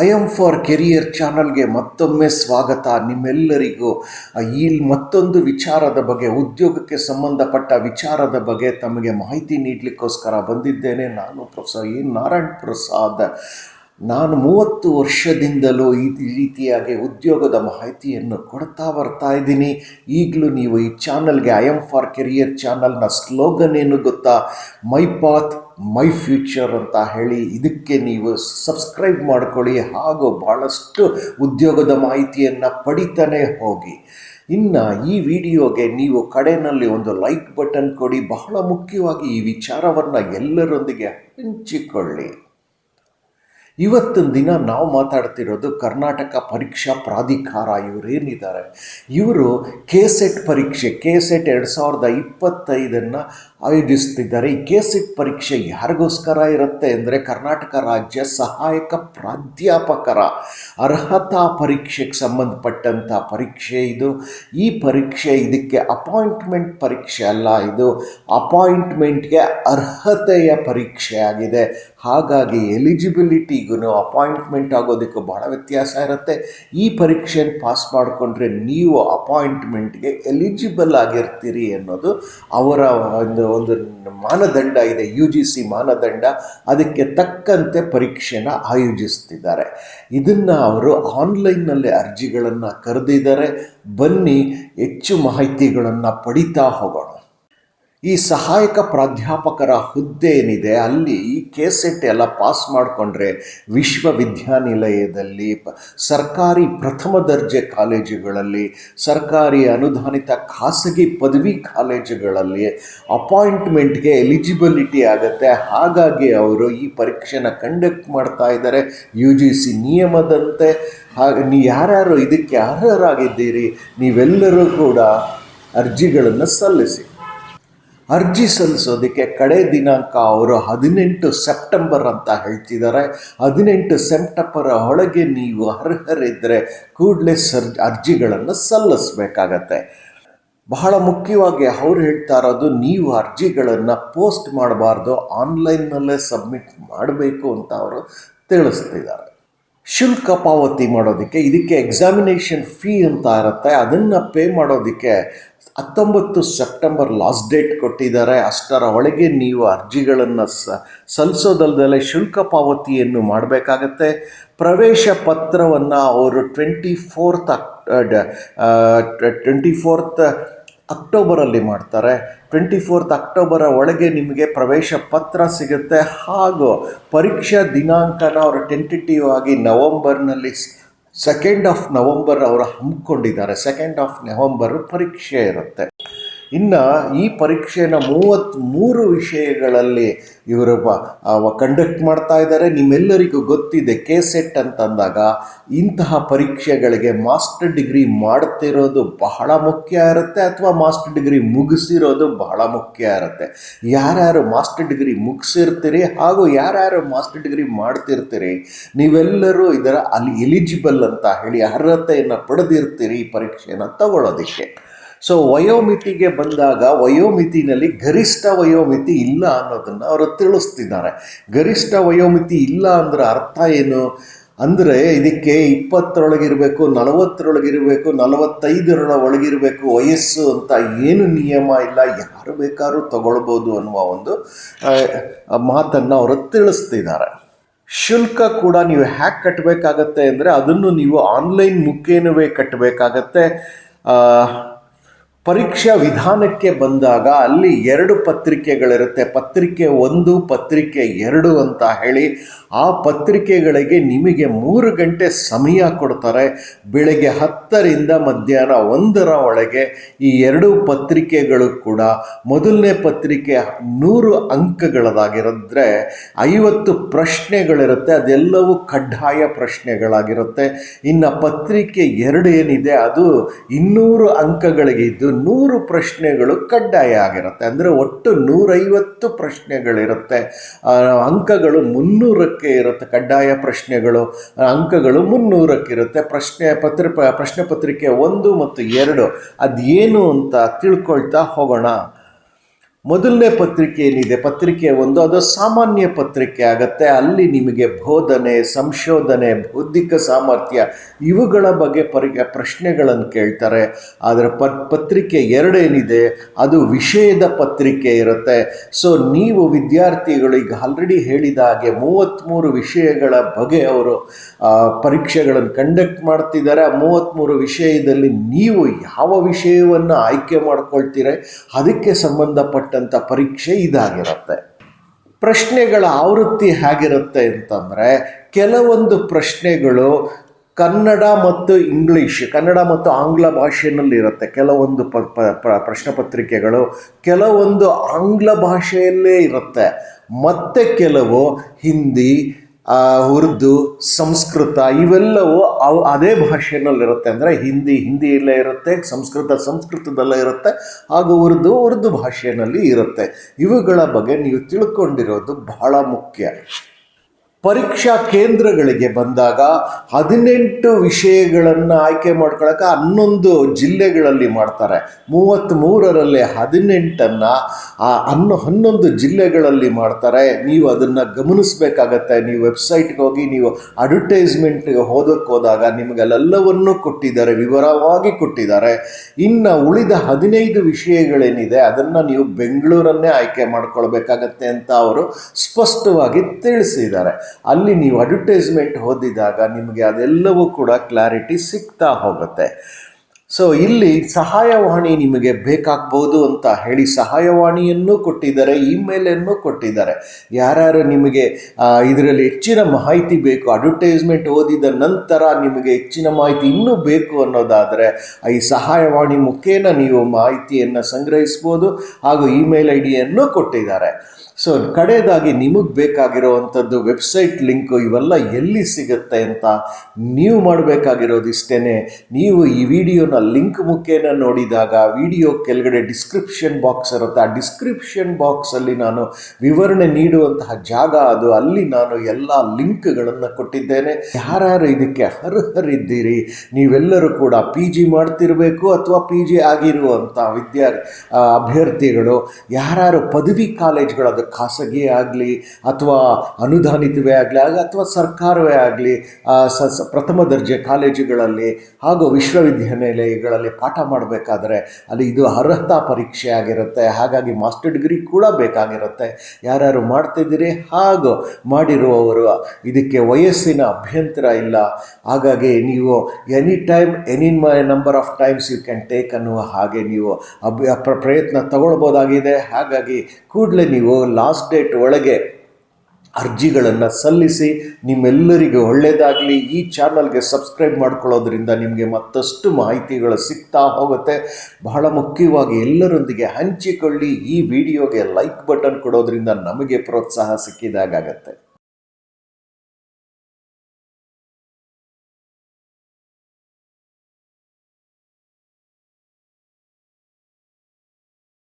I am for career ಚಾನಲ್ಗೆ ಮತ್ತೊಮ್ಮೆ ಸ್ವಾಗತ. ನಿಮ್ಮೆಲ್ಲರಿಗೂ ಈ ಮತ್ತೊಂದು ವಿಚಾರದ ಬಗ್ಗೆ, ಉದ್ಯೋಗಕ್ಕೆ ಸಂಬಂಧಪಟ್ಟ ವಿಚಾರದ ಬಗ್ಗೆ ತಮಗೆ ಮಾಹಿತಿ ನೀಡಲಿಕ್ಕೋಸ್ಕರ ಬಂದಿದ್ದೇನೆ. ನಾನು ಪ್ರೊಫೆಸರ್ ಎ. ನಾರಾಯಣ್ ಪ್ರಸಾದ್. ನಾನು ಮೂವತ್ತು ವರ್ಷದಿಂದಲೂ ಈ ರೀತಿಯಾಗಿ ಉದ್ಯೋಗದ ಮಾಹಿತಿಯನ್ನು ಕೊಡ್ತಾ ಬರ್ತಾ ಇದ್ದೀನಿ. ಈಗಲೂ ನೀವು ಈ ಚಾನಲ್ಗೆ ಐ ಎಂ ಫಾರ್ ಕೆರಿಯರ್ ಚಾನಲ್ನ ಸ್ಲೋಗನ್ ಏನು ಗೊತ್ತಾ? ಮೈ ಪಾತ್ ಮೈ ಫ್ಯೂಚರ್ ಅಂತ ಹೇಳಿ ಇದಕ್ಕೆ ನೀವು ಸಬ್ಸ್ಕ್ರೈಬ್ ಮಾಡ್ಕೊಳ್ಳಿ ಹಾಗೂ ಭಾಳಷ್ಟು ಉದ್ಯೋಗದ ಮಾಹಿತಿಯನ್ನು ಪಡಿತಾನೆ ಹೋಗಿ. ಇನ್ನು ಈ ವಿಡಿಯೋಗೆ ನೀವು ಕಡೆಯಲ್ಲಿ ಒಂದು ಲೈಕ್ ಬಟನ್ ಕೊಡಿ. ಬಹಳ ಮುಖ್ಯವಾಗಿ ಈ ವಿಚಾರವನ್ನು ಎಲ್ಲರೊಂದಿಗೆ ಹಂಚಿಕೊಳ್ಳಿ. ಇವತ್ತಿನ ದಿನ ನಾವು ಮಾತಾಡ್ತಿರೋದು ಕರ್ನಾಟಕ ಪರೀಕ್ಷಾ ಪ್ರಾಧಿಕಾರ ಇವರೇನಿದ್ದಾರೆ? ಇವರು ಕೆ ಸೆಟ್ ಪರೀಕ್ಷೆ ಕೆ ಸೆಟ್ ಎರಡು ಸಾವಿರದ ಇಪ್ಪತ್ತೈದನ್ನು ಆಯೋಜಿಸ್ತಿದ್ದಾರೆ ಈ ಕೆ ಸಿಟ್ ಪರೀಕ್ಷೆ ಯಾರಿಗೋಸ್ಕರ ಇರುತ್ತೆ ಅಂದರೆ ಕರ್ನಾಟಕ ರಾಜ್ಯ ಸಹಾಯಕ ಪ್ರಾಧ್ಯಾಪಕರ ಅರ್ಹತಾ ಪರೀಕ್ಷೆಗೆ ಸಂಬಂಧಪಟ್ಟಂಥ ಪರೀಕ್ಷೆ ಇದು. ಈ ಪರೀಕ್ಷೆ ಇದಕ್ಕೆ ಅಪಾಯಿಂಟ್ಮೆಂಟ್ ಪರೀಕ್ಷೆ ಅಲ್ಲ, ಇದು ಅಪಾಯಿಂಟ್ಮೆಂಟ್ಗೆ ಅರ್ಹತೆಯ ಪರೀಕ್ಷೆ ಆಗಿದೆ. ಹಾಗಾಗಿ ಎಲಿಜಿಬಿಲಿಟಿಗೂ ಅಪಾಯಿಂಟ್ಮೆಂಟ್ ಆಗೋದಕ್ಕೂ ಬಹಳ ವ್ಯತ್ಯಾಸ ಇರುತ್ತೆ. ಈ ಪರೀಕ್ಷೆನ ಪಾಸ್ ಮಾಡಿಕೊಂಡ್ರೆ ನೀವು ಅಪಾಯಿಂಟ್ಮೆಂಟ್ಗೆ ಎಲಿಜಿಬಲ್ ಆಗಿರ್ತೀರಿ ಅನ್ನೋದು ಅವರ ಒಂದು ಒಂದು ಮಾನದಂಡ ಇದೆ ಯು ಜಿ ಸಿ ಮಾನದಂಡ. ಅದಕ್ಕೆ ತಕ್ಕಂತೆ ಪರೀಕ್ಷೆನ ಆಯೋಜಿಸ್ತಿದ್ದಾರೆ. ಇದನ್ನು ಅವರು ಆನ್ಲೈನ್ನಲ್ಲಿ ಅರ್ಜಿಗಳನ್ನು ಕರೆದಿದ್ದಾರೆ. ಬನ್ನಿ, ಹೆಚ್ಚು ಮಾಹಿತಿಗಳನ್ನು ಪಡಿತಾ ಹೋಗೋಣ. ಈ ಸಹಾಯಕ ಪ್ರಾಧ್ಯಾಪಕರ ಹುದ್ದೆ ಏನಿದೆ ಅಲ್ಲಿ ಈ ಕೆ ಸೆಟ್ ಎಲ್ಲ ಪಾಸ್ ಮಾಡಿಕೊಂಡ್ರೆ ವಿಶ್ವವಿದ್ಯಾನಿಲಯದಲ್ಲಿ ಸರ್ಕಾರಿ ಪ್ರಥಮ ದರ್ಜೆ ಕಾಲೇಜುಗಳಲ್ಲಿ, ಸರ್ಕಾರಿ ಅನುದಾನಿತ ಖಾಸಗಿ ಪದವಿ ಕಾಲೇಜುಗಳಲ್ಲಿ ಅಪಾಯಿಂಟ್ಮೆಂಟ್ಗೆ ಎಲಿಜಿಬಿಲಿಟಿ ಆಗುತ್ತೆ. ಹಾಗಾಗಿ ಅವರು ಈ ಪರೀಕ್ಷೆನ ಕಂಡಕ್ಟ್ ಮಾಡ್ತಾ ಇದ್ದಾರೆ. ಯು ಜಿ ಸಿ ನಿಯಮದಂತೆ. ಹಾಗೆ ನೀ ಯಾರ್ಯಾರು ಇದಕ್ಕೆ ಅರ್ಹರಾಗಿದ್ದೀರಿ, ನೀವೆಲ್ಲರೂ ಕೂಡ ಅರ್ಜಿಗಳನ್ನು ಸಲ್ಲಿಸಿ. ಅರ್ಜಿ ಸಲ್ಲಿಸೋದಕ್ಕೆ ಕಡೆ ದಿನಾಂಕ ಅವರು ಹದಿನೆಂಟು ಸೆಪ್ಟೆಂಬರ್ ಅಂತ ಹೇಳ್ತಿದ್ದಾರೆ. ಹದಿನೆಂಟು ಸೆಪ್ಟೆಂಬರ್ ಒಳಗೆ ನೀವು ಅರ್ಹರಿದ್ದರೆ ಕೂಡಲೇ ಸರ್ ಅರ್ಜಿಗಳನ್ನು ಸಲ್ಲಿಸಬೇಕಾಗತ್ತೆ. ಬಹಳ ಮುಖ್ಯವಾಗಿ ಅವ್ರು ಹೇಳ್ತಾ ಇರೋದು ನೀವು ಅರ್ಜಿಗಳನ್ನು ಪೋಸ್ಟ್ ಮಾಡಬಾರ್ದು ಆನ್ಲೈನ್ನಲ್ಲೇ ಸಬ್ಮಿಟ್ ಮಾಡಬೇಕು ಅಂತ ಅವರು ತಿಳಿಸ್ತಿದ್ದಾರೆ. ಶುಲ್ಕ ಪಾವತಿ ಮಾಡೋದಕ್ಕೆ ಇದಕ್ಕೆ ಎಕ್ಸಾಮಿನೇಷನ್ ಫೀ ಅಂತ ಇರುತ್ತೆ. ಅದನ್ನು ಪೇ ಮಾಡೋದಕ್ಕೆ ಹತ್ತೊಂಬತ್ತು ಸೆಪ್ಟೆಂಬರ್ ಲಾಸ್ಟ್ ಡೇಟ್ ಕೊಟ್ಟಿದ್ದಾರೆ. ಅಷ್ಟರ ಒಳಗೆ ನೀವು ಅರ್ಜಿಗಳನ್ನು ಸ, ಸಲ್ಲಿಸೋದಲ್ದಲೆ ಶುಲ್ಕ ಪಾವತಿಯನ್ನು ಮಾಡಬೇಕಾಗತ್ತೆ. ಪ್ರವೇಶ ಪತ್ರವನ್ನು ಅವರು ಟ್ವೆಂಟಿ ಫೋರ್ತ್ ಅಕ್ ಟ್ವೆಂಟಿ ಫೋರ್ತ್ ಅಕ್ಟೋಬರಲ್ಲಿ ಮಾಡ್ತಾರೆ. ಟ್ವೆಂಟಿ ಫೋರ್ತ್ ಅಕ್ಟೋಬರ ಒಳಗೆ ನಿಮಗೆ ಪ್ರವೇಶ ಪತ್ರ ಸಿಗುತ್ತೆ. ಹಾಗೂ ಪರೀಕ್ಷಾ ದಿನಾಂಕನ ಅವರು ಟೆಂಟಿಟಿವ್ ಆಗಿ ನವಂಬರ್ನಲ್ಲಿ ಸೆಕೆಂಡ್ ಆಫ್ ನವಂಬರ್ ಅವರು ಹಮ್ಮಿಕೊಂಡಿದ್ದಾರೆ. ಸೆಕೆಂಡ್ ಆಫ್ ನವಂಬರ್ ಪರೀಕ್ಷೆ ಇರುತ್ತೆ. ಇನ್ನು ಈ ಪರೀಕ್ಷೆನ ಮೂವತ್ತ್ಮೂರು ವಿಷಯಗಳಲ್ಲಿ ಇವರು ಕಂಡಕ್ಟ್ ಮಾಡ್ತಾ ಇದ್ದಾರೆ ನಿಮ್ಮೆಲ್ಲರಿಗೂ ಗೊತ್ತಿದೆ ಕೆ ಸೆಟ್ ಅಂತಂದಾಗ ಇಂತಹ ಪರೀಕ್ಷೆಗಳಿಗೆ ಮಾಸ್ಟರ್ ಡಿಗ್ರಿ ಮಾಡ್ತಿರೋದು ಬಹಳ ಮುಖ್ಯ ಇರುತ್ತೆ ಅಥವಾ ಮಾಸ್ಟರ್ ಡಿಗ್ರಿ ಮುಗಿಸಿರೋದು ಬಹಳ ಮುಖ್ಯ ಇರುತ್ತೆ? ಯಾರ್ಯಾರು ಮಾಸ್ಟರ್ ಡಿಗ್ರಿ ಮುಗಿಸಿರ್ತೀರಿ ಹಾಗೂ ಯಾರ್ಯಾರು ಮಾಸ್ಟರ್ ಡಿಗ್ರಿ ಮಾಡ್ತಿರ್ತೀರಿ? ನೀವೆಲ್ಲರೂ ಇದರ ಅಲ್ಲಿ ಎಲಿಜಿಬಲ್ ಅಂತ ಹೇಳಿ ಅರ್ಹತೆಯನ್ನು ಪಡೆದಿರ್ತೀರಿ ಈ ಪರೀಕ್ಷೆಯನ್ನು ತಗೊಳ್ಳೋದಕ್ಕೆ ಸೊ ವಯೋಮಿತಿಗೆ ಬಂದಾಗ ವಯೋಮಿತಿನಲ್ಲಿ ಗರಿಷ್ಠ ವಯೋಮಿತಿ ಇಲ್ಲ ಅನ್ನೋದನ್ನು ಅವರು ತಿಳಿಸ್ತಿದ್ದಾರೆ. ಗರಿಷ್ಠ ವಯೋಮಿತಿ ಇಲ್ಲ ಅಂದ್ರೆ ಅರ್ಥ ಏನು? ಅಂದರೆ ಇದಕ್ಕೆ ಇಪ್ಪತ್ತರೊಳಗಿರಬೇಕು, ನಲವತ್ತರೊಳಗಿರಬೇಕು ನಲವತ್ತೈದರ ಒಳಗಿರಬೇಕು ವಯಸ್ಸು ಅಂತ ಏನು ನಿಯಮ ಇಲ್ಲ, ಯಾರು ಬೇಕಾದ್ರೂ ತಗೊಳ್ಬೋದು ಅನ್ನುವ ಒಂದು ಮಾತನ್ನು ಅವರು ತಿಳಿಸ್ತಿದ್ದಾರೆ. ಶುಲ್ಕ ಕೂಡ ನೀವು ಹ್ಯಾಕ್ ಕಟ್ಟಬೇಕಾಗತ್ತೆ ಅಂದರೆ ಅದನ್ನು ನೀವು ಆನ್ಲೈನ್ ಮುಖೇನವೇ ಕಟ್ಟಬೇಕಾಗತ್ತೆ ಪರೀಕ್ಷಾ ವಿಧಾನಕ್ಕೆ ಬಂದಾಗ ಅಲ್ಲಿ ಎರಡು ಪತ್ರಿಕೆಗಳಿರುತ್ತೆ. ಪತ್ರಿಕೆ ಒಂದು, ಪತ್ರಿಕೆ ಎರಡು ಅಂತ ಹೇಳಿ ಆ ಪತ್ರಿಕೆಗಳಿಗೆ ನಿಮಗೆ ಮೂರು ಗಂಟೆ ಸಮಯ ಕೊಡ್ತಾರೆ. ಬೆಳಗ್ಗೆ ಹತ್ತರಿಂದ ಮಧ್ಯಾಹ್ನ ಒಂದರ ಒಳಗೆ ಈ ಎರಡು ಪತ್ರಿಕೆಗಳು ಕೂಡ ಮೊದಲನೇ ಪತ್ರಿಕೆ ನೂರು ಅಂಕಗಳದಾಗಿರೋದ್ರೆ ಐವತ್ತು ಪ್ರಶ್ನೆಗಳಿರುತ್ತೆ. ಅದೆಲ್ಲವೂ ಕಡ್ಡಾಯ ಪ್ರಶ್ನೆಗಳಾಗಿರುತ್ತೆ. ಇನ್ನು ಪತ್ರಿಕೆ ಎರಡು ಏನಿದೆ, ಅದು ಇನ್ನೂರು ಅಂಕಗಳಿಗೆ ಇದ್ದು ನೂರು ಪ್ರಶ್ನೆಗಳು ಕಡ್ಡಾಯ ಆಗಿರುತ್ತೆ. ಅಂದರೆ ಒಟ್ಟು ನೂರೈವತ್ತು ಪ್ರಶ್ನೆಗಳಿರುತ್ತೆ. ಅಂಕಗಳು ಮುನ್ನೂರಕ್ಕೆ ಇರುತ್ತೆ ಕಡ್ಡಾಯ ಪ್ರಶ್ನೆಗಳು. ಅಂಕಗಳು ಮುನ್ನೂರಕ್ಕಿರುತ್ತೆ. ಪ್ರಶ್ನೆ ಪತ್ರ, ಪ್ರಶ್ನೆ ಪತ್ರಿಕೆ ಒಂದು ಮತ್ತು ಎರಡು. ಅದೇನು ಅಂತ ತಿಳ್ಕೊಳ್ತಾ ಹೋಗೋಣ. ಮೊದಲನೇ ಪತ್ರಿಕೆ ಏನಿದೆ? ಪತ್ರಿಕೆ ಒಂದು, ಅದು ಸಾಮಾನ್ಯ ಪತ್ರಿಕೆ ಆಗತ್ತೆ. ಅಲ್ಲಿ ನಿಮಗೆ ಬೋಧನೆ, ಸಂಶೋಧನೆ, ಬೌದ್ಧಿಕ ಸಾಮರ್ಥ್ಯ ಇವುಗಳ ಬಗ್ಗೆ ಪರಿ, ಪ್ರಶ್ನೆಗಳನ್ನು ಕೇಳ್ತಾರೆ. ಆದರೆ ಪತ್ರಿಕೆ ಎರಡೇನಿದೆ ಅದು ವಿಷಯದ ಪತ್ರಿಕೆ ಇರುತ್ತೆ. ಸೊ ನೀವು ವಿದ್ಯಾರ್ಥಿಗಳು ಈಗ ಆಲ್ರೆಡಿ ಹೇಳಿದ ಹಾಗೆ ಮೂವತ್ತ್ಮೂರು ವಿಷಯಗಳ ಬಗ್ಗೆ ಅವರು ಪರೀಕ್ಷೆಗಳನ್ನು ಕಂಡಕ್ಟ್ ಮಾಡ್ತಿದ್ದಾರೆ. ಆ ಮೂವತ್ತ್ಮೂರು ವಿಷಯದಲ್ಲಿ ನೀವು ಯಾವ ವಿಷಯವನ್ನು ಆಯ್ಕೆ ಮಾಡ್ಕೊಳ್ತೀರ? ಅದಕ್ಕೆ ಸಂಬಂಧಪಟ್ಟಂಥ ಪರೀಕ್ಷೆ ಇದಾಗಿರುತ್ತೆ. ಪ್ರಶ್ನೆಗಳ ಆವೃತ್ತಿ ಹೇಗಿರುತ್ತೆ ಅಂತಂದರೆ, ಕೆಲವೊಂದು ಪ್ರಶ್ನೆಗಳು ಕನ್ನಡ ಮತ್ತು ಇಂಗ್ಲೀಷ್, ಕನ್ನಡ ಮತ್ತು ಆಂಗ್ಲ ಭಾಷೆಯಲ್ಲಿ ಇರುತ್ತೆ. ಕೆಲವೊಂದು ಪ, ಪ್ರಶ್ನೆ ಪತ್ರಿಕೆಗಳು ಕೆಲವೊಂದು ಆಂಗ್ಲ ಭಾಷೆಯಲ್ಲೇ ಇರುತ್ತೆ. ಮತ್ತೆ ಕೆಲವು ಹಿಂದಿ ಉರ್ದು, ಸಂಸ್ಕೃತ, ಇವೆಲ್ಲವೂ ಅವು ಅದೇ ಭಾಷೆಯಲ್ಲಿರುತ್ತೆ ಅಂದರೆ ಹಿಂದಿ, ಹಿಂದಿಯಲ್ಲೇ ಇರುತ್ತೆ, ಸಂಸ್ಕೃತ, ಸಂಸ್ಕೃತದಲ್ಲೇ ಇರುತ್ತೆ, ಹಾಗೂ ಉರ್ದು ಉರ್ದು ಭಾಷೆಯಲ್ಲಿ ಇರುತ್ತೆ. ಇವುಗಳ ಬಗ್ಗೆ ನೀವು ತಿಳ್ಕೊಂಡಿರೋದು ಬಹಳ ಮುಖ್ಯ. ಪರೀಕ್ಷಾ ಕೇಂದ್ರಗಳಿಗೆ ಬಂದಾಗ ಹದಿನೆಂಟು ವಿಷಯಗಳನ್ನು ಆಯ್ಕೆ ಮಾಡ್ಕೊಳಕ್ಕೆ ಹನ್ನೊಂದು ಜಿಲ್ಲೆಗಳಲ್ಲಿ ಮಾಡ್ತಾರೆ. ಮೂವತ್ತ್ಮೂರರಲ್ಲಿ ಹದಿನೆಂಟನ್ನು ಆ ಹನ್ನೊ, ಹನ್ನೊಂದು ಜಿಲ್ಲೆಗಳಲ್ಲಿ ಮಾಡ್ತಾರೆ. ನೀವು ಅದನ್ನು ಗಮನಿಸಬೇಕಾಗತ್ತೆ. ನೀವು ವೆಬ್ಸೈಟ್ಗೆ ಹೋಗಿ, ನೀವು ಅಡ್ವರ್ಟೈಸ್ಮೆಂಟ್ಗೆ ಹೋದಕ್ಕೆ ಹೋದಾಗ ನಿಮಗೆ ಅಲ್ಲೆಲ್ಲವನ್ನೂ ಕೊಟ್ಟಿದ್ದಾರೆ, ವಿವರವಾಗಿ ಕೊಟ್ಟಿದ್ದಾರೆ. ಇನ್ನು ಉಳಿದ ಹದಿನೈದು ವಿಷಯಗಳೇನಿದೆ, ಅದನ್ನು ನೀವು ಬೆಂಗಳೂರನ್ನೇ ಆಯ್ಕೆ ಮಾಡ್ಕೊಳ್ಬೇಕಾಗತ್ತೆ ಅಂತ ಅವರು ಸ್ಪಷ್ಟವಾಗಿ ತಿಳಿಸಿದ್ದಾರೆ. ಅಲ್ಲಿ ನೀವು ಅಡ್ವರ್ಟೈಸ್ಮೆಂಟ್ ಓದಿದಾಗ ನಿಮಗೆ ಅದೆಲ್ಲವೂ ಕೂಡ ಕ್ಲಾರಿಟಿ ಸಿಗ್ತಾ ಹೋಗುತ್ತೆ. ಸೊ ಇಲ್ಲಿ ಸಹಾಯವಾಣಿ ನಿಮಗೆ ಬೇಕಾಗ್ಬೋದು ಅಂತ ಹೇಳಿ ಸಹಾಯವಾಣಿಯನ್ನು ಕೊಟ್ಟಿದ್ದಾರೆ, ಇಮೇಲನ್ನು ಕೊಟ್ಟಿದ್ದಾರೆ. ಯಾರ್ಯಾರು ನಿಮಗೆ ಇದರಲ್ಲಿ ಹೆಚ್ಚಿನ ಮಾಹಿತಿ ಬೇಕು ಅಡ್ವರ್ಟೈಸ್ಮೆಂಟ್ ಓದಿದ ನಂತರ ನಿಮಗೆ ಹೆಚ್ಚಿನ ಮಾಹಿತಿ ಇನ್ನೂ ಬೇಕು ಅನ್ನೋದಾದರೆ, ಈ ಸಹಾಯವಾಣಿ ಮುಖೇನ ನೀವು ಮಾಹಿತಿಯನ್ನು ಸಂಗ್ರಹಿಸ್ಬೋದು ಹಾಗೂ ಇಮೇಲ್ ಐ ಡಿಯನ್ನು ಕೊಟ್ಟಿದ್ದಾರೆ. ಸೊ ಕಡೆಯದಾಗಿ ನಿಮಗೆ ಬೇಕಾಗಿರೋವಂಥದ್ದು ವೆಬ್ಸೈಟ್ ಲಿಂಕು ಇವೆಲ್ಲ ಎಲ್ಲಿ ಸಿಗುತ್ತೆ ಅಂತ ನೀವು ಮಾಡಬೇಕಾಗಿರೋದು ಇಷ್ಟೇ ನೀವು ಈ ವಿಡಿಯೋನ ಲಿಂಕ್ ಮುಖೇನ ನೋಡಿದಾಗ ವಿಡಿಯೋ ಕೆಳಗಡೆ ಡಿಸ್ಕ್ರಿಪ್ಷನ್ ಬಾಕ್ಸ್ ಇರುತ್ತೆ. ಆ ಡಿಸ್ಕ್ರಿಪ್ಷನ್ ಬಾಕ್ಸಲ್ಲಿ ನಾನು ವಿವರಣೆ ನೀಡುವಂತಹ ಜಾಗ ಅದು. ಅಲ್ಲಿ ನಾನು ಎಲ್ಲ ಲಿಂಕ್ಗಳನ್ನು ಕೊಟ್ಟಿದ್ದೇನೆ. ಯಾರ್ಯಾರು ಇದಕ್ಕೆ ಅರ್ಹರಿದ್ದೀರಿ? ನೀವೆಲ್ಲರೂ ಕೂಡ ಪಿ ಜಿ ಮಾಡ್ತಿರಬೇಕು ಅಥವಾ ಪಿ ಜಿ ಆಗಿರುವಂಥ ವಿದ್ಯಾರ್ಥಿ ಅಭ್ಯರ್ಥಿಗಳು, ಯಾರ್ಯಾರು ಪದವಿ ಕಾಲೇಜ್ಗಳು ಖಾಸಗಿ ಆಗಲಿ ಅಥವಾ ಅನುದಾನಿತವೇ ಆಗಲಿ, ಆಗ ಅಥವಾ ಸರ್ಕಾರವೇ ಆಗಲಿ ಸ ಪ್ರಥಮ ದರ್ಜೆ ಕಾಲೇಜುಗಳಲ್ಲಿ ಹಾಗೂ ವಿಶ್ವವಿದ್ಯಾನಿಲಯಗಳಲ್ಲಿ ಪಾಠ ಮಾಡಬೇಕಾದ್ರೆ ಅಲ್ಲಿ ಇದು ಅರ್ಹತಾ ಪರೀಕ್ಷೆ ಆಗಿರುತ್ತೆ. ಹಾಗಾಗಿ ಮಾಸ್ಟರ್ ಡಿಗ್ರಿ ಕೂಡ ಬೇಕಾಗಿರುತ್ತೆ. ಯಾರ್ಯಾರು ಮಾಡ್ತಿದ್ದೀರಿ ಹಾಗೂ ಮಾಡಿರುವವರು ಇದಕ್ಕೆ ವಯಸ್ಸಿನ ಅಭ್ಯಂತರ ಇಲ್ಲ. ಹಾಗಾಗಿ ನೀವು any time any number of times you can take ಅನ್ನುವ ಹಾಗೆ ನೀವು ಅಭ್ಯ ಪ್ರ- ಪ್ರಯತ್ನ ತಗೊಳ್ಬೋದಾಗಿದೆ. ಹಾಗಾಗಿ ಕೂಡಲೇ ನೀವು ಲಾಸ್ಟ್ ಡೇಟ್ ಒಳಗೆ ಅರ್ಜಿಗಳನ್ನು ಸಲ್ಲಿಸಿ ನಿಮ್ಮೆಲ್ಲರಿಗೂ ಒಳ್ಳೆಯದಾಗಲಿ ಈ ಚಾನಲ್ಗೆ ಸಬ್ಸ್ಕ್ರೈಬ್ ಮಾಡ್ಕೊಳ್ಳೋದ್ರಿಂದ ನಿಮಗೆ ಮತ್ತಷ್ಟು ಮಾಹಿತಿಗಳು ಸಿಗ್ತಾ ಹೋಗುತ್ತೆ. ಬಹಳ ಮುಖ್ಯವಾಗಿ ಎಲ್ಲರೊಂದಿಗೆ ಹಂಚಿಕೊಳ್ಳಿ. ಈ ವಿಡಿಯೋಗೆ ಲೈಕ್ ಬಟನ್ ಕೊಡೋದ್ರಿಂದ ನಮಗೆ ಪ್ರೋತ್ಸಾಹ ಸಿಕ್ಕಿದಾಗತ್ತೆ